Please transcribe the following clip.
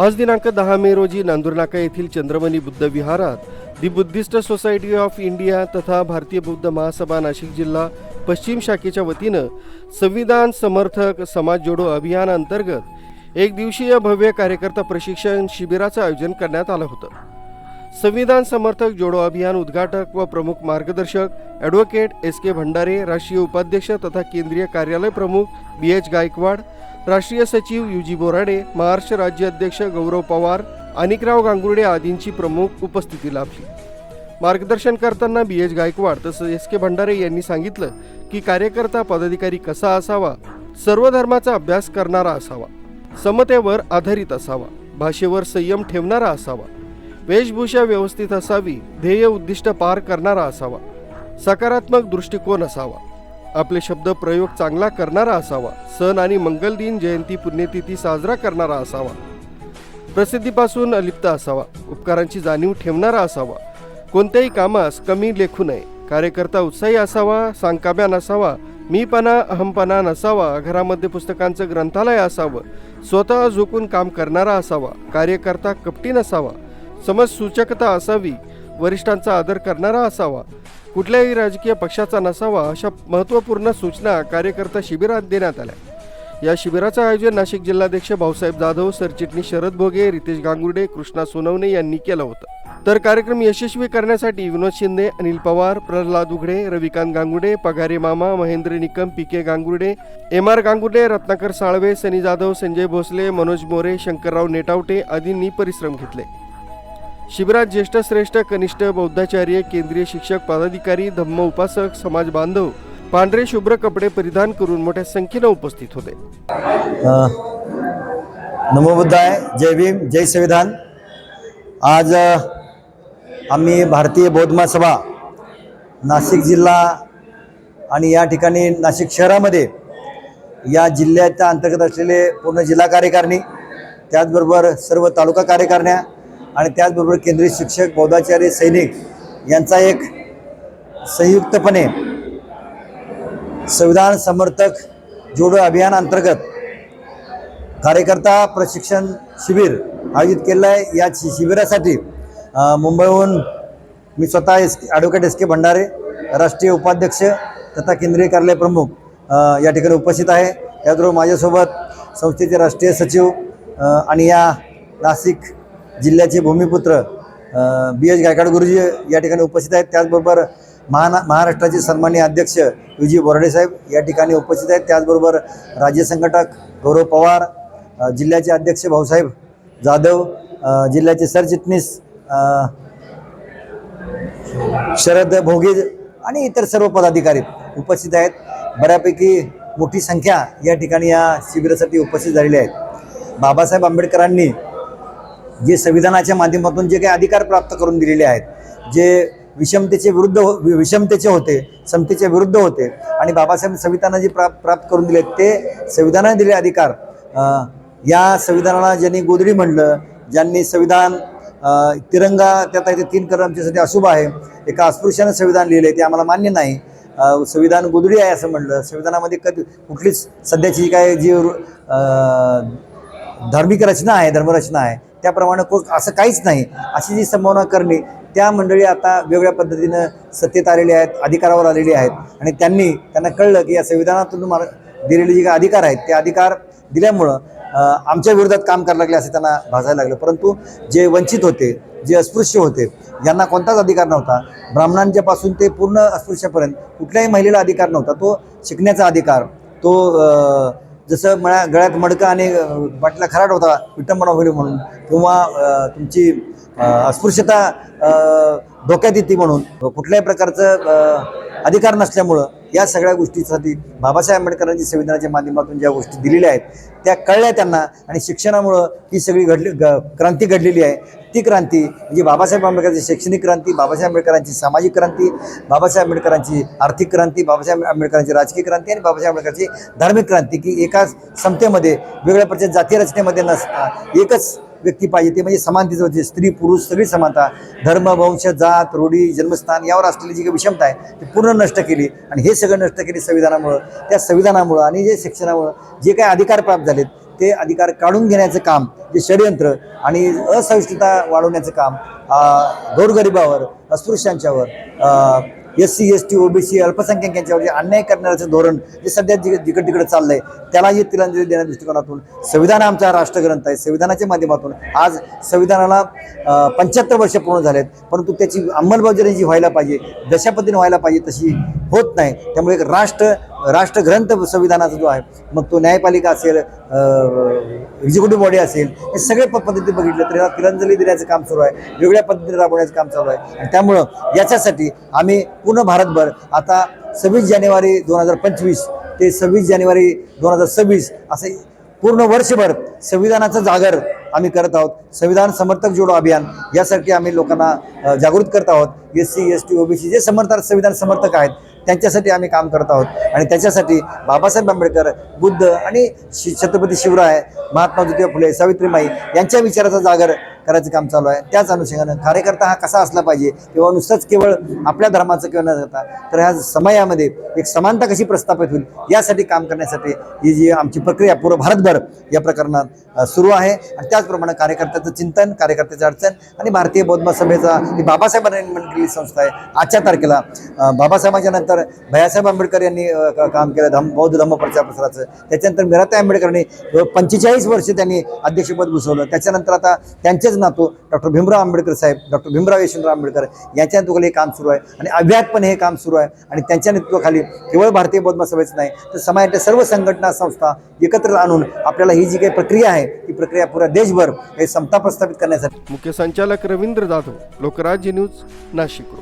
आज दिनांक दहा मे रोजी नांदुरनाका येथील चंद्रमणी बुद्ध विहारात the Buddhist society of India तथा भारतीय बौद्ध महासभा नाशिक जिल्हा पश्चिम शाखेच्या वतीनं संविधान समर्थक समाज जोडो अभियानांतर्गत एक दिवसीय भव्य कार्यकर्ता प्रशिक्षण शिबिराचं आयोजन करण्यात आलं होतं. संविधान समर्थक जोडो अभियान उद्घाटक व प्रमुख मार्गदर्शक ॲडव्होकेट एस के भंडारे राष्ट्रीय उपाध्यक्ष तथा केंद्रीय कार्यालय प्रमुख बी एच गायकवाड राष्ट्रीय सचिव यू जी बोराडे महाराष्ट्र राज्य अध्यक्ष गौरव पवार अनिकराव गांगुर्डे आदींची प्रमुख उपस्थिती लाभली. मार्गदर्शन करताना बी एच गायकवाड तसंच एस के भंडारे यांनी सांगितलं की कार्यकर्ता पदाधिकारी कसा असावा सर्व धर्माचा अभ्यास करणारा असावा समतेवर आधारित असावा भाषेवर संयम ठेवणारा असावा. वेशभूषा व्यवस्थित असावी ध्येय उद्दिष्ट पार करणारा असावा सकारात्मक दृष्टिकोन असावा आपले शब्द प्रयोग चांगला करणारा असावा सण आणि मंगल दिन जयंती पुण्यतिथी साजरा करणारा असावा प्रसिद्धीपासून अलिप्त असावा उपकारांची जाणीव ठेवणारा असावा कोणत्याही कामास कमी लेखू नये कार्यकर्ता उत्साही असावा सांगकाम्या नसावा मीपणा अहमपणा नसावा घरामध्ये पुस्तकांचं ग्रंथालय असावं स्वतः झोकून काम करणारा असावा कार्यकर्ता कपटी नसावा समज सूचकता असावी वरिष्ठांचा आदर करणारा असावा कुठल्याही राजकीय पक्षाचा नसावा अशा महत्त्वपूर्ण सूचना कार्यकर्ता शिबिरात देण्यात आल्या. या शिबिराचं आयोजन नाशिक जिल्हाध्यक्ष भाऊसाहेब जाधव सरचिटणीस शरद भोगे रितेश गांगुर्डे कृष्णा सोनवणे यांनी केलं होतं. तर कार्यक्रम यशस्वी करण्यासाठी विनोद शिंदे अनिल पवार प्रल्हाद उघडे रविकांत गांगुर्डे पगारे मामा Mahendra Nikam P K Gangurde M R Gangurde Ratnakar Salve Sunny Jadhav Sanjay Bhosale Manoj More Shankarrao Netawate आदींनी परिश्रम घेतले. शिबिरात ज्येष्ठ श्रेष्ठ कनिष्ठ बौद्धाचार्य केंद्रीय शिक्षक पदाधिकारी धम्म उपासक समाज बांधव पांढरे शुभ्र कपडे परिधान करून मोठ्या संख्येनं उपस्थित होते. नमोबुद्धाय जय भीम जय संविधान. आज आम्ही भारतीय बौद्ध महासभा नाशिक जिल्हा आणि या ठिकाणी नाशिक शहरामध्ये या जिल्ह्याच्या अंतर्गत असलेले पूर्ण जिल्हा कार्यकारिणी त्याचबरोबर सर्व तालुका कार्यकारिण्या आणि त्याचबरोबर केंद्रीय शिक्षक बौद्धाचार्य सैनिक यांचा एक संयुक्तपणे संविधान समर्थक जोडो अभियान अंतर्गत कार्यकर्ता प्रशिक्षण शिबिर आयोजित केलेलं आहे. या शि- शिबिरासाठी मुंबईहून मी स्वतः S advocate S K Bhandare राष्ट्रीय उपाध्यक्ष तथा केंद्रीय कार्यालय प्रमुख या ठिकाणी उपस्थित आहे. त्याचबरोबर माझ्यासोबत संस्थेचे राष्ट्रीय सचिव आणि या नाशिक जिल्ह्याचे भूमिपुत्र बी एच गायकवाड गुरुजी या ठिकाणी उपस्थित आहेत. त्याचबरोबर महाना महाराष्ट्राचे सन्मान्य अध्यक्ष यू जी बोराडे साहेब या ठिकाणी उपस्थित आहेत. त्याचबरोबर राज्य संघटक गौरव पवार जिल्ह्याचे अध्यक्ष भाऊसाहेब जाधव जिल्ह्याचे सरचिटणीस शरद भोगे आणि इतर सर्व पदाधिकारी उपस्थित आहेत. बऱ्यापैकी मोठी संख्या या ठिकाणी या शिबिरासाठी उपस्थित झालेली आहेत. बाबासाहेब आंबेडकरांनी जे संविधानाच्या माध्यमातून जे काही अधिकार प्राप्त करून दिलेले आहेत जे विषमतेचे विरुद्ध हो वि- विषमतेचे होते समतेच्या विरुद्ध होते आणि बाबासाहेब संविधानाने जे प्राप्त प्राप्त करून दिले ते संविधानाने दिले अधिकार या संविधानाला ज्यांनी गोदडी म्हणलं ज्यांनी संविधान तिरंगा त्यात आहे ते तीन कलर आमच्यासाठी अशुभ आहे एका अस्पृश्यानं संविधान लिहिलं ते आम्हाला मान्य नाही संविधान गोदडी आहे असं म्हणलं संविधानामध्ये कधी कुठलीच सध्याची काय जी धार्मिक रचना आहे धर्मरचना आहे त्याप्रमाणे को असं काहीच नाही. अशी जी संभावना करणे त्या मंडळी आता वेगळ्या पद्धतीनं सत्तेत आलेले आहेत अधिकारावर आलेली आहेत. आणि त्यांनी त्यांना कळलं की या संविधानातून मला दिलेले जे काही अधिकार आहेत ते अधिकार दिल्यामुळं आमच्या विरोधात काम करायला लागले असं त्यांना भासायला लागलं. परंतु जे वंचित होते जे अस्पृश्य होते ज्यांना कोणताच अधिकार नव्हता. ब्राह्मणांच्या पासून ते पूर्ण अस्पृश्यापर्यंत कुठल्याही महिलेला अधिकार नव्हता. तो शिकण्याचा अधिकार तो जसं मळ्या गळ्यात मडकं आणि बाटला खराट होता विटंबना होईल म्हणून किंवा तुमची अस्पृश्यता धोक्यात येते म्हणून कुठल्याही प्रकारचं अधिकार नसल्यामुळं या सगळ्या गोष्टीसाठी बाबासाहेब आंबेडकरांची संविधानाच्या माध्यमातून ज्या गोष्टी दिलेल्या आहेत त्या कळल्या त्यांना आणि शिक्षणामुळं ही सगळी घडली ग क्रांती घडलेली आहे. ती क्रांती म्हणजे बाबासाहेब आंबेडकरांची शैक्षणिक क्रांती बाबासाहेब आंबेडकरांची सामाजिक क्रांती बाबासाहेब आंबेडकरांची आर्थिक क्रांती बाबासाहेब आंबेडकरांची राजकीय क्रांती आणि बाबासाहेब आंबेडकरांची धार्मिक क्रांती की एका समतेमध्ये वेगळ्या प्रकारच्या जातीय रचनेमध्ये नसता एकच व्यक्ती पाहिजे ते म्हणजे समानतेचं होते. स्त्री पुरुष सगळी समानता. धर्म वंश जात रूढी जन्मस्थान यावर असलेली जी काही विषमता आहे ती पूर्ण नष्ट केली. आणि हे सगळं नष्ट केली संविधानामुळं. त्या संविधानामुळं आणि जे शिक्षणामुळं जे काही अधिकार प्राप्त झालेत ते अधिकार काढून घेण्याचं काम जे षडयंत्र आणि असहिष्णुता वाढवण्याचं काम गोरगरिबावर अस्पृश्यांच्यावर S C S T OBC अल्पसंख्याकांच्यावर जे अन्याय करण्याचं धोरण जे सध्या जिकड तिकडे चाललंय त्यालाही तिलांजली देण्या दृष्टिकोनातून संविधान आमचा राष्ट्रग्रंथ आहे. संविधानाच्या माध्यमातून आज संविधानाला पंच्याहत्तर वर्ष पूर्ण झालेत परंतु त्याची अंमलबजावणी जी व्हायला पाहिजे जशा पद्धतीने व्हायला पाहिजे तशी होत नाही. त्यामुळे एक राष्ट्र राष्ट्रग्रंथ संविधानाचा जो आहे मग तो न्यायपालिका असेल एक्झिक्युटिव्ह बॉडी असेल हे सगळे प- पद्धती बघितलं तर याला तिरंजली देण्याचं काम सुरू आहे वेगळ्या पद्धतीने राबवण्याचं काम चालू आहे. आणि त्यामुळं याच्यासाठी आम्ही पूर्ण भारतभर आता सव्वीस जानेवारी दोन हजार पंचवीस ते सव्वीस जानेवारी दोन हजार सव्वीस असे पूर्ण वर्षभर संविधानाचं जागर आम्ही करत आहोत. संविधान समर्थक जोडो अभियान यासारखे आम्ही लोकांना जागृत करत आहोत. S C S T OBC जे समर्थक संविधान समर्थक आहेत त्यांच्यासाठी आम्ही काम करत आहोत. आणि त्याच्यासाठी बाबासाहेब आंबेडकर बुद्ध आणि शि छत्रपती शिवराय महात्मा ज्योतिबा फुले सावित्रीमाई यांच्या विचाराचा जागर करायचं काम चालू आहे. त्याच अनुषंगानं कार्यकर्ता हा कसा असला पाहिजे किंवा नुसतंच केवळ आपल्या धर्माचं किंवा न जाता तर ह्या समयामध्ये एक समानता कशी प्रस्थापित होईल यासाठी काम करण्यासाठी ही जी आमची प्रक्रिया पूर्ण भारतभर या प्रकरणात सुरू आहे. आणि त्याचप्रमाणे कार्यकर्त्याचं चिंतन कार्यकर्त्याचं अडचण आणि भारतीय बौद्ध सभेचा ही बाबासाहेबांनी निर्माण केलेली संस्था आहे. आजच्या तारखेला बाबासाहेबांच्या नंतर भैयासाहेब आंबेडकर यांनी काम केलं धम बौद्ध धम्म प्रचार प्रसाराचं. त्याच्यानंतर मिराताई आंबेडकरांनी पंचेचाळीस वर्ष त्यांनी अध्यक्षपद भुसवलं त्याच्यानंतर आता त्यांचेच नातू डॉक्टर भीमराव आंबेडकर साहेब डॉक्टर भीमराव यशवंतराव आंबेडकर यांच्या नेतृत्वाखाली हे काम सुरू आहे आणि अव्याहतपणे हे काम सुरू आहे आणि त्यांच्या नेतृत्वाखाली केवळ भारतीय बौद्ध महासभेच नाही तर समाजाच्या सर्व संघटना संस्था एकत्र आणून आपल्याला ही जी काही प्रक्रिया आहे ही प्रक्रिया पुऱ्या देशभर हे समता प्रस्थापित करण्यासाठी मुख्य संचालक रवींद्र जाधव लोकराज्य न्यूज नाशिक